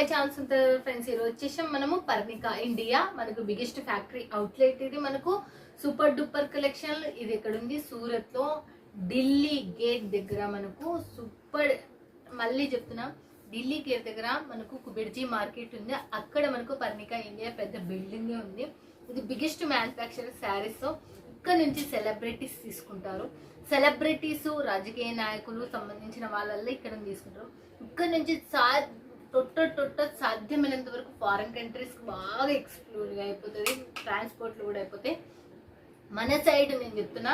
By chance ఉంటుంది friends ఈరోజు వచ్చేసాం మనము పర్ణిక ఇండియా. మనకు బిగ్గెస్ట్ ఫ్యాక్టరీ అవుట్లెట్ ఇది మనకు. సూపర్ డూపర్ కలెక్షన్ ఇది ఎక్కడ ఉంది సూరత్లో ఢిల్లీ గేట్ దగ్గర మనకు సూపర్ మళ్ళీ చెప్తున్నా ఢిల్లీ గేట్ దగ్గర మనకు బిడ్జీ మార్కెట్ ఉంది. అక్కడ మనకు పర్ణిక ఇండియా పెద్ద బిల్డింగ్ ఉంది. ఇది బిగ్గెస్ట్ మ్యానుఫ్యాక్చర్ శారీస్. ఇక్కడ నుంచి సెలబ్రిటీస్ తీసుకుంటారు. సెలబ్రిటీస్ రాజకీయ నాయకులు సంబంధించిన వాళ్ళల్లో ఇక్కడ తీసుకుంటారు. ఇక్కడ నుంచి టొట్ట టొట్ట సాధ్యమైనంత వరకు ఫారిన్ కంట్రీస్ బాగా ఎక్స్ప్లోర్ అయిపోతుంది. ట్రాన్స్పోర్ట్లు కూడా అయిపోతాయి మన సైడ్ నేను చెప్తున్నా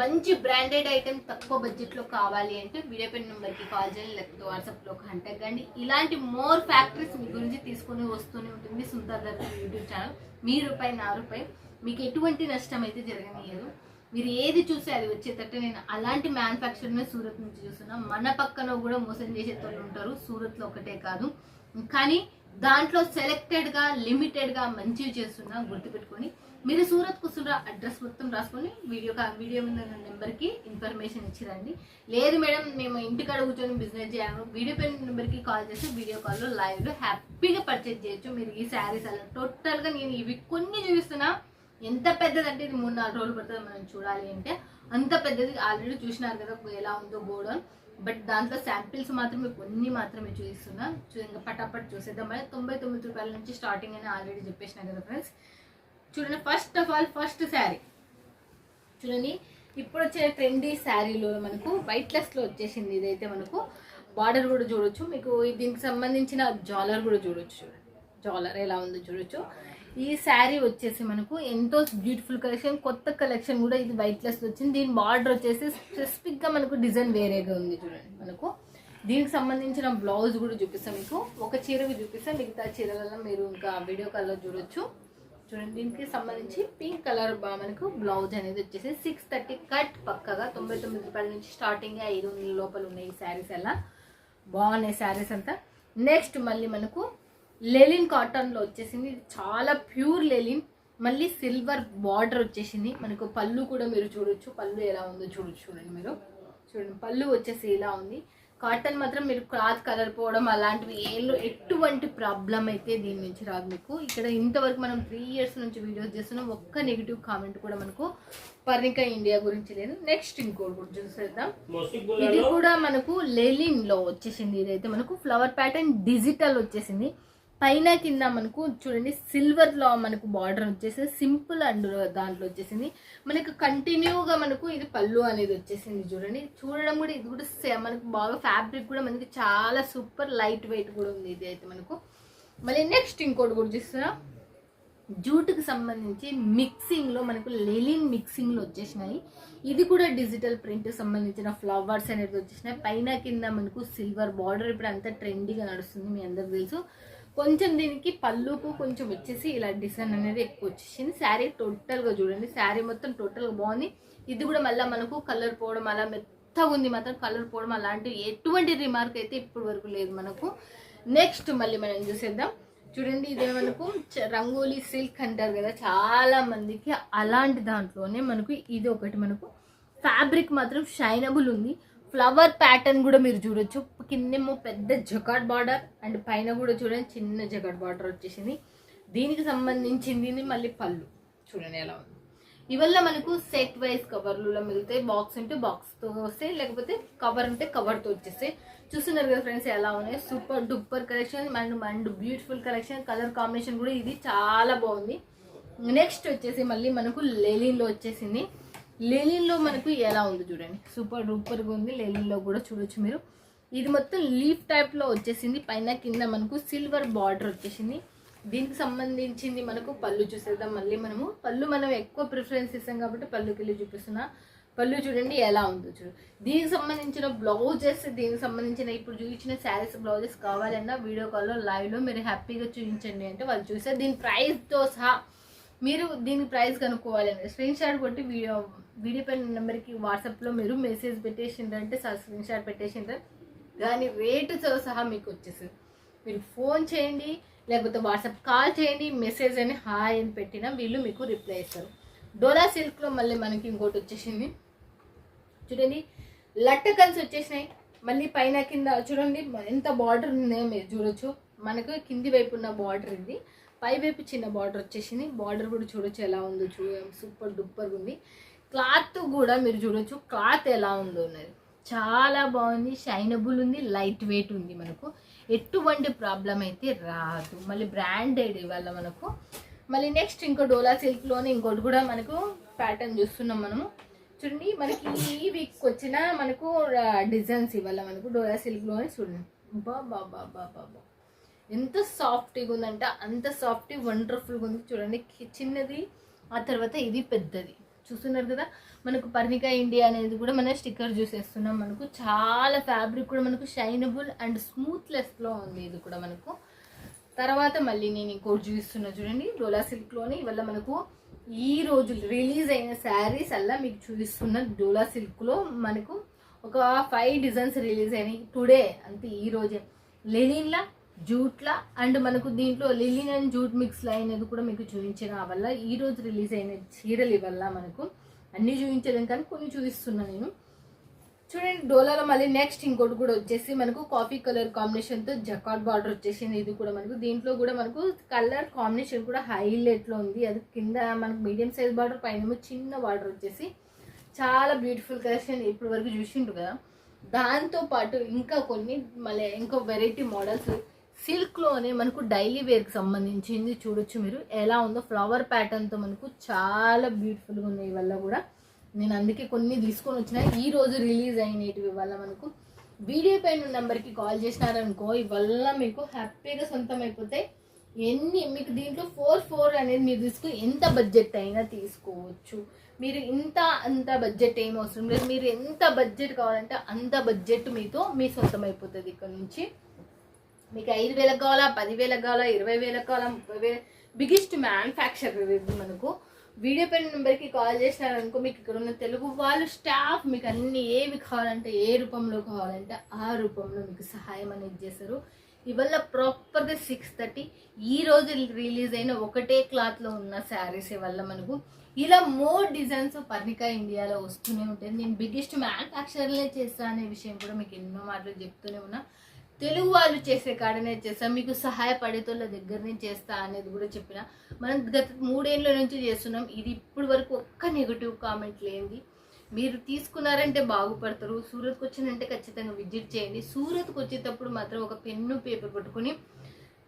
మంచి బ్రాండెడ్ ఐటమ్ తక్కువ బడ్జెట్లో కావాలి అంటే వీడియో పెన్ నెంబర్కి కాల్ చేయండి లేకపోతే వాట్సాప్లో కాంటాక్ట్ కండి ఇలాంటి మోర్ ఫ్యాక్టరీస్ మీ గురించి తీసుకుని వస్తూనే ఉంటుంది సుందర్ దర్శన్ యూట్యూబ్ ఛానల్ మీ రూపాయి నా రూపాయి. మీకు ఎటువంటి నష్టం అయితే జరగనియదు. మీరు ఏది చూస్తే అది వచ్చేటట్టు నేను అలాంటి మ్యానుఫ్యాక్చర్నే సూరత్ నుంచి చూస్తున్నా. మన పక్కన కూడా మోసం చేసే వాళ్ళు ఉంటారు. సూరత్లో ఒకటే కాదు. కానీ దాంట్లో సెలెక్టెడ్గా లిమిటెడ్గా మంచివి చేస్తున్నా గుర్తుపెట్టుకొని మీరు సూరత్ కుసురా అడ్రస్ మొత్తం రాసుకొని వీడియో కా- వీడియో మీద నెంబర్కి ఇన్ఫర్మేషన్ ఇచ్చిరండి. లేదు మేడం మేము ఇంటికాడ కూర్చొని బిజినెస్ చేయాలి వీడియో పెన్ నెంబర్కి కాల్ చేసి వీడియో కాల్లో లైవ్లో హ్యాపీగా పర్చేజ్ చేయొచ్చు. మీరు ఈ శారీస్ అలా టోటల్గా నేను ఇవి కొన్ని చూపిస్తున్నా. ఎంత పెద్దదంటే ఇది మూడు నాలుగు రోజులు పడుతుంది మనం చూడాలి అంటే అంత పెద్దది ఆల్రెడీ చూసినారు కదా ఎలా ఉందో గోడౌన్ బట్ దాంట్లో శాంపిల్స్ మాత్రమే కొన్ని మాత్రమే చూపిస్తున్నా. ఇంకా పటాపట్ చూసేద్దాం. మరి తొంభై తొమ్మిది రూపాయల నుంచి స్టార్టింగ్ అని ఆల్రెడీ చెప్పేసిన కదా ఫ్రెండ్స్ చూడండి first of all first sari చూడండి ఇప్పుడు వచ్చే ట్రెండీ శారీలో మనకు వైట్ లెస్లో వచ్చేసింది. ఇదైతే మనకు బార్డర్ కూడా చూడొచ్చు. మీకు దీనికి సంబంధించిన జాలర్ కూడా చూడొచ్చు. చూడండి జాలర్ ఎలా ఉందో చూడొచ్చు. ఈ శారీ వచ్చేసి మనకు ఎంతో బ్యూటిఫుల్ కలెక్షన్ కొత్త కలెక్షన్ కూడా ఇది వైట్ లెస్ వచ్చింది. దీని బార్డర్ వచ్చేసి స్పెసిఫిక్గా మనకు డిజైన్ వేరేగా ఉంది చూడండి మనకు. దీనికి సంబంధించిన బ్లౌజ్ కూడా చూపిస్తాం మీకు. ఒక చీరకి చూపిస్తాం మిగతా చీరలలో మీరు ఇంకా వీడియో కాల్లో చూడొచ్చు. చూడండి దీనికి సంబంధించి పింక్ కలర్ మనకు బ్లౌజ్ అనేది వచ్చేసి సిక్స్ థర్టీ కట్ పక్కగా తొంభై తొమ్మిది రూపాయల నుంచి స్టార్టింగ్ ఐదు వందల లోపల ఉన్నాయి ఈ శారీస్ ఎలా బాగున్నాయి శారీస్ అంతా. నెక్స్ట్ మళ్ళీ మనకు లెలిన్ కాటన్లో వచ్చేసింది. చాలా ప్యూర్ లెలిన్. మళ్ళీ సిల్వర్ బార్డర్ వచ్చేసింది. మనకు పళ్ళు కూడా మీరు చూడొచ్చు. పళ్ళు ఎలా ఉందో చూడొచ్చు చూడండి మీరు. చూడండి పళ్ళు వచ్చేసి ఇలా ఉంది. కాటన్ మాత్రం మీరు క్లాత్ కలర్ పోవడం అలాంటివి ఏళ్ళు ఎటువంటి ప్రాబ్లం అయితే దీని నుంచి రాదు మీకు. ఇక్కడ ఇంతవరకు మనం త్రీ ఇయర్స్ నుంచి వీడియోస్ చేస్తున్నాం ఒక్క నెగిటివ్ కామెంట్ కూడా మనకు పర్ణిక ఇండియా గురించి లేదు. నెక్స్ట్ ఇంకోటి కూడా చూసేద్దాం. ఇది కూడా మనకు లెలిన్లో వచ్చేసింది. ఇదైతే మనకు ఫ్లవర్ ప్యాటర్న్ డిజిటల్ వచ్చేసింది. పైన కింద మనకు చూడండి సిల్వర్లో మనకు బార్డర్ వచ్చేసి సింపుల్ అండ్ దాంట్లో వచ్చేసింది. మనకు కంటిన్యూగా మనకు ఇది పళ్ళు అనేది వచ్చేసింది చూడండి. చూడడం కూడా ఇది కూడా మనకు బాగా ఫ్యాబ్రిక్ కూడా మనకి చాలా సూపర్ లైట్ వెయిట్ కూడా ఉంది ఇది అయితే మనకు. మళ్ళీ నెక్స్ట్ ఇంకోటి కూడా చూస్తున్నా. జూట్కి సంబంధించి మిక్సింగ్లో మనకు లెలిన్ మిక్సింగ్లో వచ్చేసినాయి. ఇది కూడా డిజిటల్ ప్రింట్ సంబంధించిన ఫ్లవర్స్ అనేది వచ్చేసినాయి. పైన కింద మనకు సిల్వర్ బార్డర్ ఇప్పుడు అంతా ట్రెండీగా నడుస్తుంది మీ అందరికి తెలుసు. కొంచెం దీనికి పళ్ళుకు కొంచెం వచ్చేసి ఇలా డిజైన్ అనేది ఎక్కువ వచ్చేసింది. శారీ టోటల్గా చూడండి. శారీ మొత్తం టోటల్గా బాగుంది. ఇది కూడా మళ్ళీ మనకు కలర్ పోవడం అలా మెత్తగా ఉంది మాత్రం కలర్ పోవడం అలాంటి ఎటువంటి రిమార్క్ అయితే ఇప్పటి వరకు లేదు మనకు. నెక్స్ట్ మళ్ళీ మనం చూసేద్దాం. చూడండి ఇదే మనకు రంగోలీ సిల్క్ అంటారు కదా. చాలా మందికి అలాంటి దాంట్లోనే మనకు ఇది ఒకటి మనకు ఫ్యాబ్రిక్ మాత్రం షైనబుల్ ఉంది. ఫ్లవర్ ప్యాటర్న్ కూడా మీరు చూడొచ్చు. కిందేమో పెద్ద జకాట్ బార్డర్ అండ్ పైన కూడా చూడండి చిన్న జకాట్ బార్డర్ వచ్చేసింది. దీనికి సంబంధించింది మళ్ళీ పళ్ళు చూడండి ఎలా ఉంది. ఇవల్ల మనకు సెట్ వైజ్ కవర్లు మిగులుతాయి. బాక్స్ ఉంటే బాక్స్తో వస్తాయి లేకపోతే కవర్ ఉంటే కవర్తో వచ్చేస్తాయి. చూస్తున్నారు కదా ఫ్రెండ్స్ ఎలా ఉన్నాయి? Super duper collection and and beautiful collection colour combination కూడా ఇది చాలా బాగుంది. నెక్స్ట్ వచ్చేసి మళ్ళీ మనకు లెలిన్లో వచ్చేసింది. లెనిన్లో మనకు ఎలా ఉంది చూడండి. సూపర్ డూపర్గా ఉంది. లెనిన్లో కూడా చూడొచ్చు మీరు. ఇది మొత్తం లీఫ్ టైప్లో వచ్చేసింది. పైన కింద మనకు సిల్వర్ బార్డర్ వచ్చేసింది. దీనికి సంబంధించింది మనకు పళ్ళు చూసేద్దాం. మళ్ళీ మనము పళ్ళు మనం ఎక్కువ ప్రిఫరెన్స్ ఇస్తాం కాబట్టి పళ్ళుకి వెళ్ళి చూపిస్తున్నా. పళ్ళు చూడండి ఎలా ఉందో చూడు. దీనికి సంబంధించిన బ్లౌజెస్ దీనికి సంబంధించిన ఇప్పుడు చూపించిన శారీస్ బ్లౌజెస్ కావాలన్నా వీడియో కాల్లో లైవ్లో మీరు హ్యాపీగా చూపించండి అంటే వాళ్ళు చూసారు దీని ప్రైస్తో సహా మీరు దీని ప్రైస్ కనుక్కోవాలండి స్క్రీన్ షాట్ కొట్టి వీడియో వీడియో పైన నెంబర్కి వాట్సాప్లో మీరు మెసేజ్ పెట్టేసిండ్రంటే స్క్రీన్ షాట్ పెట్టేసిండ్రు. దాని రేటుతో సహా మీకు వచ్చేసింది. మీరు ఫోన్ చేయండి లేకపోతే వాట్సాప్ కాల్ చేయండి మెసేజ్ అని హాయ్ అని పెట్టినా వీళ్ళు మీకు రిప్లై ఇస్తారు. డోలా సిల్క్లో మళ్ళీ మనకి ఇంకోటి వచ్చేసింది. చూడండి లట్టకల్స్ వచ్చేసినాయి. మళ్ళీ పైన కింద చూడండి ఎంత బార్డర్ ఉందో మీరు చూడొచ్చు. మనకు కింది వైపు ఉన్న బార్డర్ ఇది. పై వైపు చిన్న బార్డర్ వచ్చేసింది. బార్డర్ కూడా చూడొచ్చు ఎలా ఉందో చూ సూపర్ డూపర్ ఉంది. క్లాత్ కూడా మీరు చూడొచ్చు. క్లాత్ ఎలా ఉందో ఉన్నది చాలా బాగుంది. షైనబుల్ ఉంది. లైట్ వెయిట్ ఉంది మనకు. ఎటువంటి ప్రాబ్లం అయితే రాదు. మళ్ళీ బ్రాండెడ్ ఇవాళ మనకు. మళ్ళీ నెక్స్ట్ ఇంకో డోలా సిల్క్లోనే ఇంకోటి కూడా మనకు ప్యాటర్న్ చూస్తున్నాం మనము. చూడండి. మనకి ఈ వీక్ వచ్చిన మనకు డిజైన్స్ ఇవాళ మనకు డోలా సిల్క్లోనే చూడండి. బా బా బా బా బా బా. ఎంత సాఫ్ట్గా ఉందంటే అంత సాఫ్ట్ వండర్ఫుల్గా ఉంది. చూడండి చిన్నది ఆ తర్వాత ఇది పెద్దది. చూస్తున్నారు కదా మనకు పర్ణిక ఇండియా అనేది కూడా మనం స్టిక్కర్ చూసేస్తున్నాం మనకు. చాలా ఫ్యాబ్రిక్ కూడా మనకు షైనబుల్ అండ్ స్మూత్లెస్లో ఉంది ఇది కూడా మనకు. తర్వాత మళ్ళీ నేను ఇంకోటి చూపిస్తున్నా చూడండి డోలా సిల్క్లోని. ఇవల్ల మనకు ఈ రోజు రిలీజ్ అయిన శారీస్ అలా మీకు చూపిస్తున్న. డోలా సిల్క్లో మనకు ఒక ఫైవ్ డిజైన్స్ రిలీజ్ అయినాయి. టుడే అంతే ఈ రోజే. లెనిన్లా జూట్లా అండ్ మనకు దీంట్లో లిలిన్ అండ్ జూట్ మిక్స్ అయినది కూడా మీకు చూపించిన వల్ల ఈ రోజు రిలీజ్ అయిన చీరలు వల్ల మనకు అన్ని చూపించలేం కానీ కొన్ని చూపిస్తున్నా నేను. చూడండి డోలాలో మళ్ళీ నెక్స్ట్ ఇంకోటి కూడా వచ్చేసి మనకు కాఫీ కలర్ కాంబినేషన్తో జకాట్ బార్డర్ వచ్చేసింది. ఇది కూడా మనకు దీంట్లో కూడా మనకు కలర్ కాంబినేషన్ కూడా హైలైట్లో ఉంది. అది కింద మనకు మీడియం సైజ్ బార్డర్ పైన చిన్న బార్డర్ వచ్చేసి చాలా బ్యూటిఫుల్ కలెక్షన్ ఇప్పటి వరకు చూసిండు కదా. దాంతో పాటు ఇంకా కొన్ని మళ్ళీ ఇంకో వెరైటీ మోడల్స్ సిల్క్లోనే మనకు డైలీ వేర్కి సంబంధించింది చూడొచ్చు మీరు. ఎలా ఉందో ఫ్లవర్ ప్యాటర్న్తో మనకు చాలా బ్యూటిఫుల్గా ఉన్నాయి వల్ల కూడా నేను అందుకే కొన్ని తీసుకొని వచ్చిన. ఈ రోజు రిలీజ్ అయినవి వల్ల మనకు వీడియో పైన నెంబర్కి కాల్ చేసినారనుకో ఇవల్ల మీకు హ్యాపీగా సొంతం అయిపోతాయి. ఎన్ని మీకు దీంట్లో ఫోర్ ఫోర్ అనేది మీరు తీసుకుని ఎంత బడ్జెట్ అయినా తీసుకోవచ్చు. మీరు ఇంత అంత బడ్జెట్ ఏం అవసరం లేదు. మీరు ఎంత బడ్జెట్ కావాలంటే అంత బడ్జెట్ మీతో మీ సొంతం అయిపోతుంది ఇక్కడ నుంచి. మీకు ఐదు వేలకు కావాలా పదివేలకు కావాలా ఇరవై వేలకు కావాలా ముప్పై వేల బిగ్గెస్ట్ మ్యానుఫ్యాక్చర్ ఇది మనకు. వీడియో పెన్ నెంబర్కి కాల్ చేసినారనుకో మీకు ఇక్కడ ఉన్న తెలుగు వాళ్ళు స్టాఫ్ మీకు అన్ని ఏవి కావాలంటే ఏ రూపంలో కావాలంటే ఆ రూపంలో మీకు సహాయం అనేది చేస్తారు. ఇవల్ల ప్రాపర్గా సిక్స్ థర్టీ ఈ రోజు రిలీజ్ అయిన ఒకటే క్లాత్లో ఉన్న శారీస్ వల్ల మనకు ఇలా మోర్ డిజైన్స్ పర్ణిక ఇండియాలో వస్తూనే ఉంటుంది నేను బిగ్గెస్ట్ మ్యానుఫ్యాక్చర్లే చేస్తా అనే విషయం కూడా మీకు ఎన్నో మాటలు చెప్తూనే ఉన్నా. తెలుగు వాళ్ళు చేసే కాడనే చేస్తాం. మీకు సహాయపడేతోళ్ళ నుంచి చేస్తా అనేది కూడా చెప్పిన. మనం గత మూడేళ్ళ నుంచి చేస్తున్నాం. ఇది ఇప్పటి వరకు ఒక్క నెగిటివ్ కామెంట్ లేనిది. మీరు తీసుకున్నారంటే బాగుపడతారు. సూరత్కి వచ్చినంటే ఖచ్చితంగా విజిట్ చేయండి. సూరత్కి వచ్చేటప్పుడు మాత్రం ఒక పెన్ను పేపర్ పట్టుకొని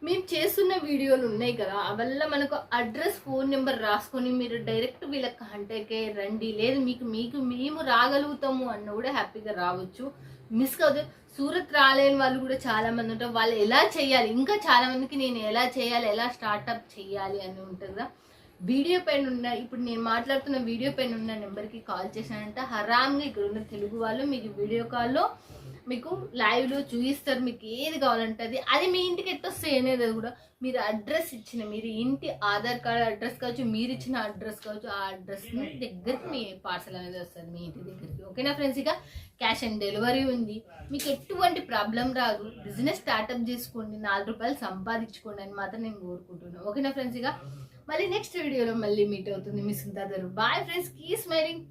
మేము చేస్తున్న వీడియోలు ఉన్నాయి కదా అవల్ల మనకు అడ్రస్ ఫోన్ నెంబర్ రాసుకొని మీరు డైరెక్ట్ వీళ్ళకి కాంటాక్ట్ అయ్యి రండి. లేదు మీకు మీకు మేము రాగలుగుతాము అన్న కూడా హ్యాపీగా రావచ్చు. మిస్ కాదు సూరత్ రాలేని వాళ్ళు కూడా చాలా మంది ఉంటారు. వాళ్ళు ఎలా చేయాలి? ఇంకా చాలా మందికి నేను ఎలా చేయాలి? ఎలా స్టార్ట్అప్ చేయాలి అని ఉంటుంది? కదా వీడియో పైన ఉన్న ఇప్పుడు నేను మాట్లాడుతున్న వీడియో పైన ఉన్న నెంబర్కి కాల్ చేశానంటే. హరామ్గా ఇక్కడ ఉన్న తెలుగు వాళ్ళు మీకు వీడియో కాల్లో మీకు లైవ్లో చూపిస్తారు మీకు ఏది కావాలంటే అది. అది మీ ఇంటికి ఎట్లా అనేది కూడా మీరు అడ్రస్ ఇచ్చిన మీరు ఇంటి ఆధార్ కార్డ్ అడ్రస్ కావచ్చు మీరు ఇచ్చిన అడ్రస్ కావచ్చు ఆ అడ్రస్ దగ్గరికి మీ పార్సల్ అనేది వస్తుంది మీ ఇంటి దగ్గరికి. ఓకేనా ఫ్రెండ్స్? ఇక క్యాష్ ఆన్ డెలివరీ ఉంది. మీకు ఎటువంటి ప్రాబ్లం రాదు. బిజినెస్ స్టార్ట్అప్ చేసుకోండి నాలుగు రూపాయలు సంపాదించుకోండి అని మాత్రం నేను కోరుకుంటున్నాను ఓకేనా ఫ్రెండ్స్? ఇక మళ్ళీ నెక్స్ట్ వీడియోలో మళ్ళీ మీట్ అవుతుంది మీ Sundar bye friends keep smiling